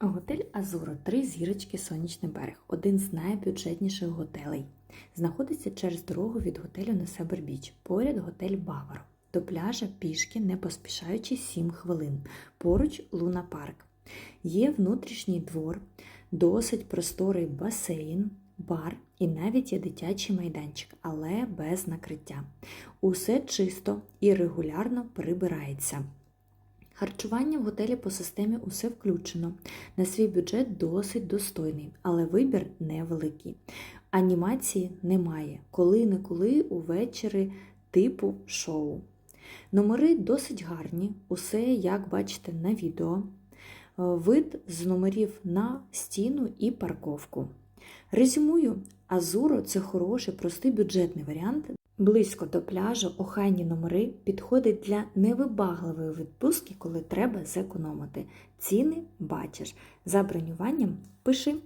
Готель Азуро, три зірочки Сонячний берег, один з найбюджетніших готелей. Знаходиться через дорогу від готелю на Себер-Біч, поряд готель Баваро. До пляжа пішки, не поспішаючи 7 хвилин. Поруч Луна Парк. Є внутрішній двор, досить просторий басейн, бар і навіть є дитячий майданчик, але без накриття. Усе чисто і регулярно прибирається. Харчування в готелі по системі усе включено. На свій бюджет досить достойний, але вибір невеликий. Анімації немає. Коли-неколи увечері типу шоу. Номери досить гарні, усе як бачите на відео. Вид з номерів на стіну і парковку. Резюмую, Азуро це хороший, простий бюджетний варіант. Близько до пляжу, охайні номери підходить для невибагливої відпустки, коли треба зекономити. Ціни бачиш. За бронюванням пиши.